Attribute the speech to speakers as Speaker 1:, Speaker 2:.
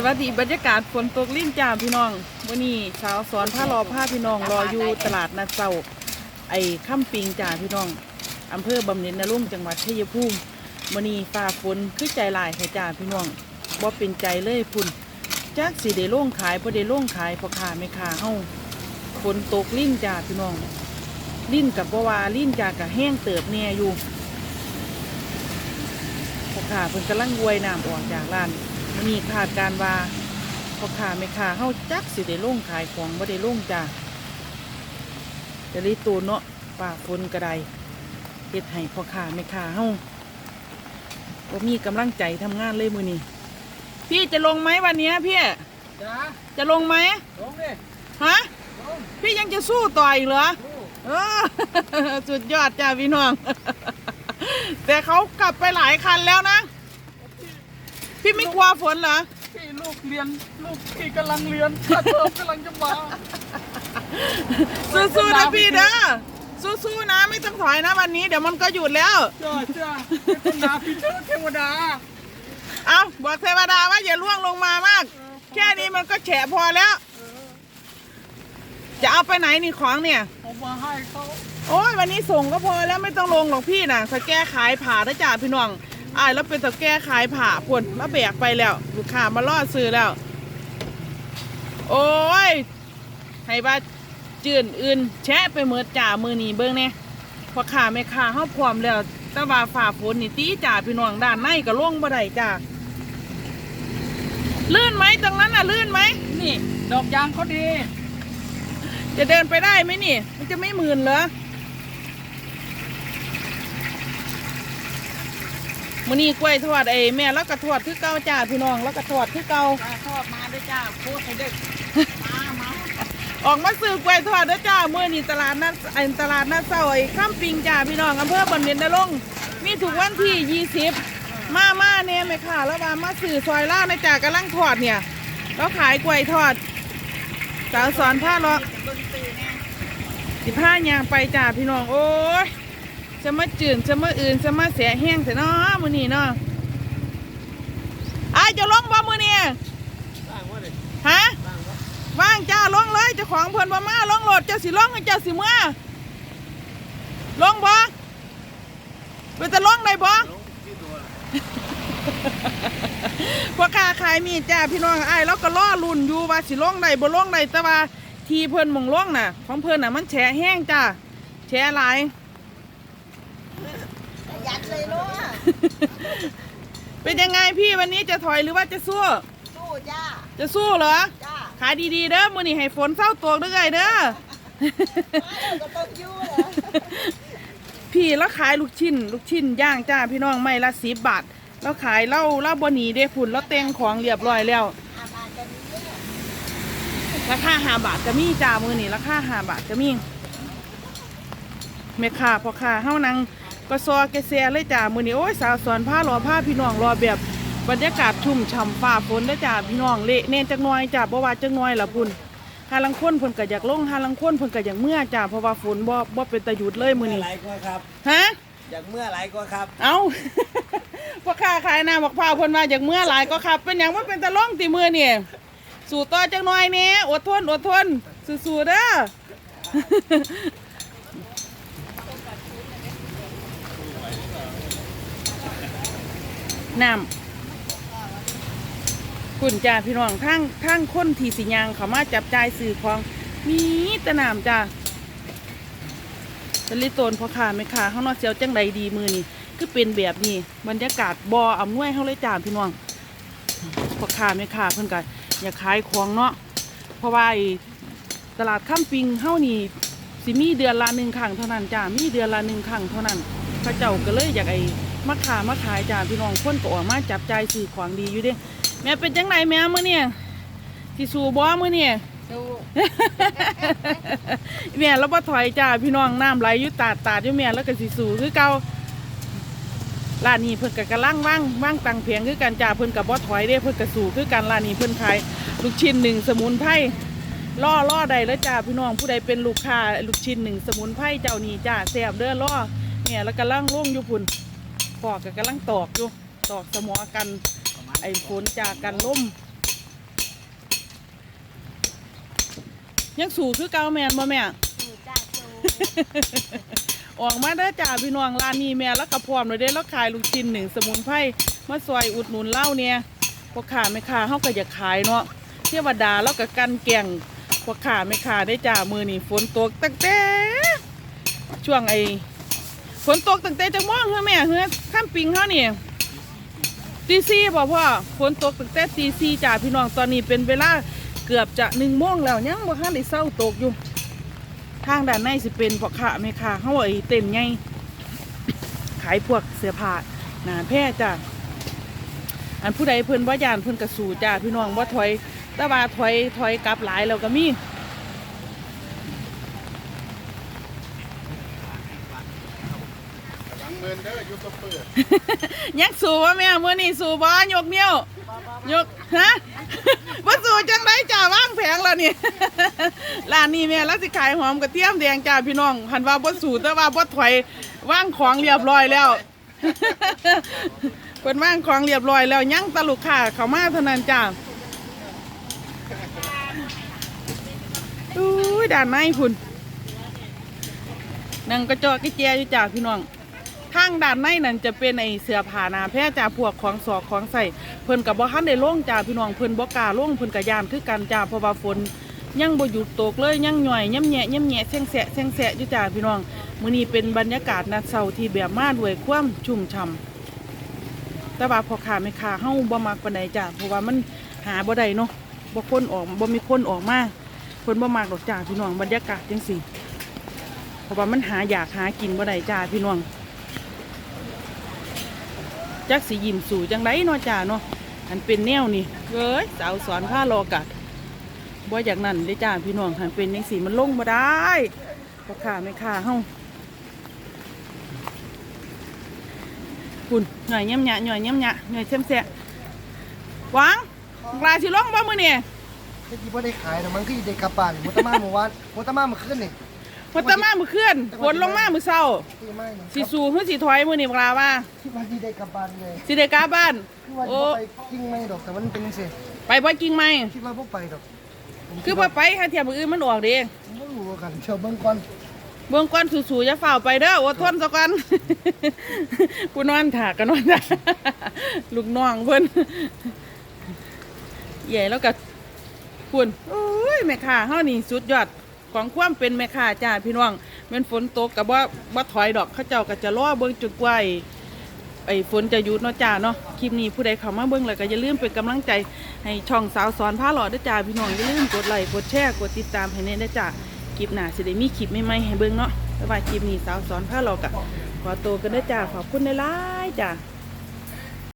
Speaker 1: สวัสดีบรรยากาศฝนตกลิ้นจ้าพี่น้องวันนี้สาวสอนผ้ารอผ้าพี่น้องรออยู่ตลาดนัดเซาไอ้ข้ามปิงจ้าพี่น้องอำเภอบำเหน็จนรงค์จังหวัดชัยภูมิวันนี้ฟ้าฝนคือใจลายให้จ้าพี่น้องบ่เป็นใจเลยพุ่นจักสิได้โล่งขายบ่ได้โล่งขายเพราะขาไม่ขาเฮาฝนตกลิ้นจ้าพี่น้องลิ้นกับบ่ว่าลิ้นจ้ากับแห้งเติบแน่อยู่เพราะขาเพิ่นกำลังวยน้ำออกจากร้าน มันมีขาดการว่าพอขาไม่ขาเฮาจักสิได้ลงขายของบ่ได้ลงจ้าจะรีตูนเนาะป่าฝนกระไดเฮ็ดให้พ่อขาไม่ขาเฮาบ่มีกำลังใจทำงานเลยมื้อนี้พี่จะลงไหมวันเนี้ยพี่
Speaker 2: จ้า
Speaker 1: จะลงไหม
Speaker 2: ลงดิ
Speaker 1: ฮะ
Speaker 2: ลง
Speaker 1: พี่ยังจะสู้ต่ออีกเหรอ
Speaker 2: สู้
Speaker 1: เออสุดยอดจ้าพี่น้อง แต่เขากลับไปหลายคันแล้วนะพี่ไม่ กลัวฝนเหรอ
Speaker 2: พี่ลูกเรียนลูกพี่กำลังเรียนค่าเทอมกำลังจะมา
Speaker 1: สู้ๆนะพี่เด้อสู้ๆนะไม่ต้องถอยนะวันนี้ เดี๋ยวมันก็หยุดแล้ว
Speaker 2: จ้าจ้าเป็นนาพี่เจ้าเทวดา
Speaker 1: เอาบอกเทวดาว่าอย่าล่วงลงมามาก แค่นี้มันก็แฉะพอแล้ว จะเอาไปไหนนี่ของเนี่ย
Speaker 2: เอามาให้เขา
Speaker 1: โอ้ยวันนี้ส่งก็พอแล้วไม่ต้องลงหรอกพี่นะสแก้ขายผ่านะจ่าพี่น้อง อายแล้วเป็นสแก้ขายผ่าพวนแล้วแบกไปแล้วลูกค้ามาล่อซื้อแล้ว โอ้ยให้บ้าจื่นอื่น แชะไปเมือจ่ามือหนีเบิ้งเนี่ยพอขาไม่ขาเข้าพร้อมแล้วตะว่าฝ่าฝนนี่ตีจ่าพี่น้องด้านในก็ล่วงบ่ได้จ้าลื่นไหมตรงนั้นน่ะลื่นไหม
Speaker 2: นี่ ดอกยางเขาดี
Speaker 1: จะเดินไปได้ไหมนี่ มันจะไม่มื่นเหรอ มื้อนี้กล้วยทอดไอ้แม่แล้วก็ทอดคือเก่าจ้าพี่น้องแล้วก็ทอดคือเก่า
Speaker 2: จ้าทอดมาด้วยจ้าโคตรให้เด็กมามา
Speaker 1: ออกมาซื้อกล้วยทอดเด้อจ้ามื้อนี้ตลาดนัดไอ้ตลาดนัดเช้าไอ้ข้ามปิงจ้าพี่น้องอำเภอบำเหน็จนรงค์มีถูกวันที่ 20 มามาเนี่ยแม่ค่ะ แล้วว่ามาซื้อซอยล่าวในะจ้ากำลังทอดเนี่ยแล้วขายกล้วยทอดสาวสอนผ้าเลาะ
Speaker 2: ดนตรีเนี่ย
Speaker 1: สิผ้ายางไปจ้าพี่น้องโอ้ย จะมาจืนจะมาอื่นจะมาเสียแห้งแต่เนาะมื้อนี้เนาะอายจะลงบ่มื้อนี้
Speaker 2: สร้างว่าเลย
Speaker 1: ฮะ
Speaker 2: สร้างว่า
Speaker 1: ว่างจ้าลงเลยเจ้าของเพิ่นบ่มาลงรถเจ้าสิลงให้เจ้าสิเมื่อลงบ่ไปจะลงได้บ่
Speaker 2: ลงที่ตัว
Speaker 1: พวกค้าขายมีดจ้าพี่น้องอ้ายแล้วก็ล่อลุ่นอยู่ว่าสิลงได้บ่ลงได้แต่ว่าทีเพิ่นหมองลงน่ะ ของเพิ่นน่ะมันแฉะแห้งจ้าแฉะหลาย
Speaker 3: ยัด เลยลูก
Speaker 1: เป็นยังไงพี่วันนี้จะถอยหรือว่าจะสู้
Speaker 3: สู้จ้า
Speaker 1: จะสู้เหรอ
Speaker 3: จ้า
Speaker 1: ขายดีๆเด้อมื้อนี้ให้ฝนเศร้าตกเด้อไอ้เด้อ
Speaker 3: มาแล้วก็ต้องยู่เหรอ
Speaker 1: พี่แล้วขายลูกชิ้น ลูกชิ้นย่างจ้าพี่น้องไม่ละสิบบาทแล้วขายเหล้าเหล้าบหนีเด้พุ่นแล้วแต่งของเรียบร้อยแล้ว
Speaker 3: อาบานกันนี้เนี่ย
Speaker 1: ราคาห้าบาทจะมีจ้ามือนี่ราคาห้าบาทจะมีแม่ค้าพ่อค้าเฮานัง ก็ซอแกเซียเลยจ้ามือนี่โอ้ยสาวสอนผ้ารอผ้าพี่น้องรอแบบบรรยากาศชุ่มฉ่ำฟ้าฝนเด้อจ้าพี่น้องเละแน่จักหน่อยจ้าบ่ว่าจักหน่อยล่ะพุ่นหาลังคนเพิ่นก็อยากลงหาลังคนเพิ่นก็อยากเมื่อจ้าเพราะว่าฝนบ่บ่เป็นตะหยุดเลยมื้อนี้
Speaker 2: ไหลก็ครับ
Speaker 1: ฮะ
Speaker 2: อยากเมื่อไหลก็ครับ
Speaker 1: เอาพ่อค้าขายน้ำบักพร้าวเพิ่นมาจากเมื่อหลายก็ขับเป็นอย่างว่าเป็นตะล่องตีมือนี่สู่ต่อจังหน่อยนี่อดทนอดทนสู้ๆเด้อ น้ำคุณจ้าพี่น้องทั้งทั้งคนที่สิยางเขามาจับจ่ายสื่อของมีต่น้ำจ้าเป็นลิโตนพ่อค้าแม่ค้าข้างนอกเสียวจังใดดีมือนี่คือเป็นแบบนี้บรรยากาศบออำนวยเฮาเลยจ้าพี่น้องพ่อค้าแม่ค้าเพิ่อนก็อย่าขายของเนาะเพราะว่าตลาดข้ามปิงเฮานี่สิมีเดือนละหนึ่งครั้งเท่านั้นจ้ามีเดือนละหนึ่งครั้งเท่านั้นพระเจ้าก็เลยอยากไอ มาขามาขายจ้าพี่น้องคนก็ออกมาจับจ่ายซื้อของดีอยู่เด้แม่เป็นจังไหนแม่มื้อเนี่ยสิสู่บ่มื้อเนี่ย
Speaker 3: สู้
Speaker 1: แม่แล้วบ่ถอยจ้าพี่น้องน้ำไหลอยู่ตาดตาดอยู่แม่แล้วก็สิสู่คือเก่าร้านนี้เพิ่นก็กำลังว่างว่างตังเพียงคือกันจ้าเพิ่นก็บ่ถอยเด้เพิ่นก็สู่คือกันร้านนี้เพิ่นขายลูกชิ้นหนึ่งสมุนไพรล่อล่อใดแล้วจ้าพี่น้องผู้ใดเป็นลูกค้าลูกชิ้นหนึ่งสมุนไพรเจ้านี้จ้าแซ่บเด้อล่อแม่แล้วกำลังล่งอยู่พุ่น ปอกกับกำลังตอกอยู่ตอกสมอกัน ไอ้ฝนจากกันล่มยังสู่คือเก่าแมนบ่แม่
Speaker 3: สูจ้าสู
Speaker 1: ออกมาได้จ่าพี่น้องลานีแม่แล้วกระพร้อมเลยได้แล้วขายลูกชิ้นหนึ่งสมุนไพรมาซอยอุดหนุนเหล้าเนี่ยพวกขาไม่ขาเฮาก็อยากขายเนาะเทวดาแล้วก็กันแก่งพวกขาไม่ขาได้จ่ามือนี่ฝนตกตั้งแต่ช่วงไอ ฝนตกตั้งแต่จังม่วงเฮ้อแม่เฮ้อข้ามปิงเฮานี่ตีสี่บ่พ่อฝนตกตั้งแต่ตีสี่จ้าพี่น้องตอนนี้เป็นเวลาเกือบจะหนึ่งโมงแล้วยังบ่ทันได้เศร้าตกอยู่ทางด้านในสิเป็นพ่อค้าแม่ค้าเขาไอ้เต็นไงขายพวกเสื้อผ้าหนาแพร่จ้ะอันผู้ใดเพิ่นว่ายานเพิ่นกระสูจ้าพี่น้องว่าถอยต่ว่าถอยถอยกลับหลายแล้วก็มี
Speaker 2: เงินเด้อยูทูบเบอร์
Speaker 1: ยังสูว่าแม่เมื่อนี่สูบ่ยกนิ้วยกฮะว่าสูจังไรจ้าว่างแผงแล้วนี่ร้านนี้แม่รักสิขายหอมกระเทียมแดงจ้าพี่น้องหันว่าบ่สูแต่ว่าบ่ถอยว่างของเรียบร้อยแล้วเพิ่นว่างของเรียบร้อยแล้วยังตะลุกค่ะเขามาเท่านั้นจ้าอุ้ด่านในพุ่นนั่งกระจอกกระเจียอยู่จ้าพี่น้อง ทางด้านในนั่นจะเป็นไอเสื้อผ้าหนาแพร่จ่าพวกของสอกของใส่เพิ่นกับบ่ทันได้ลงจ่าพี่น้องเพิ่นบ่กล้าลงเพิ่นก็ย่านคือกันจ่าเพราะว่าฝนยังบ่หยุดตกเลยยังหน่อยย่ำแหะย่ำแหะแซงแสะแซงแสะอยู่จ่าพี่น้องมื้อนี้เป็นบรรยากาศนัดเช้าที่แบบมาด้วยความชุ่มช่ำแต่ว่าพอขาแม่ค้าเฮาบ่มักปานใดจ้าเพราะว่ามันหาบ่ได้เนาะบ่คนออกบ่มีคนออกมาเพิ่นบ่มักดอกจ้าพี่น้องบรรยากาศจังซี่เพราะว่ามันหาอยากหากินบ่ได้จ้าพี่น้อง จักสียิ้มสู่จังไรเนาะจ้าเนาะอันเป็นแนวนี่เอ้ยสาวสอนผ้ารอกัดบ่อย่างนั้นได้จ้าพี่น้องหันเป็นยังสีมันลงมาได้พ่อค้าไม่ค้าเฮ้าคุณหน่อยเยี่ยมหยะหน่อยเยี่ยมหยะหน่อยเช่มแสะหวังปลาสิลงบ่มือเนี่
Speaker 4: เมื่อกี้พ่ได้ขายนะมันคือได้กลับบ้านมอตมาเมื่อวานมอตมาเมื่อคืนนี่
Speaker 1: พอตะมามือเคลื่อนฝนลงมามือเศร้า
Speaker 4: คือไม่นะ
Speaker 1: สิสูคือสิถอยมือนี่ปลาว่า
Speaker 4: ที่ว่าที่ได้กลับบ้านเลย
Speaker 1: สิได้กลับบ้าน
Speaker 4: คือว่า
Speaker 1: โอ้
Speaker 4: จะไปกิ้งไม่ดอกแต่มันเป็นเสีย
Speaker 1: ไปบ่กิ่งไหม
Speaker 4: คิดว่าพวกไปดอกผม
Speaker 1: คือบ่ไปค่ะเทียมมืออื่นมันออกเด้
Speaker 4: ไม่รู้ว่ากันเชียวเบิ่งก่อน
Speaker 1: เบื้องก้อนสูๆจะฝ่าไปเด้ออดทนสักวันกูนอนถากกันนอนถาลูกน้องเพิ่นใหญ่แล้วก็คุณโอ้ยแม่ค้าเฮานี่สุดยอด ของความเป็นแม่ค้าจ้าพี่น้องแม่นฝนตกกับว่าบ่ถอยดอกเขาเจ้าก็จะรอเบิ่งจนกไอ้ไอ้ฝนจะหยุดเนาะจ้าเนาะคลิปนี้ผู้ใดเข้ามาเบิ่งแล้วก็อย่าลืมเป็นกำลังใจให้ช่องสาวสอนผ้าหล่อด้วยจ้าพี่น้องอย่าลืมกดไลค์กดแชร์กดติดตามให้แน่เด้จ้าคลิปหน้าสิได้มีคลิปใหม่ๆให้เบิ่งเนาะแต่ว่าคลิปนี้สาวสอนผ้าเรากะขอตัวกันด้จ้าขอบคุณหลายๆจ้า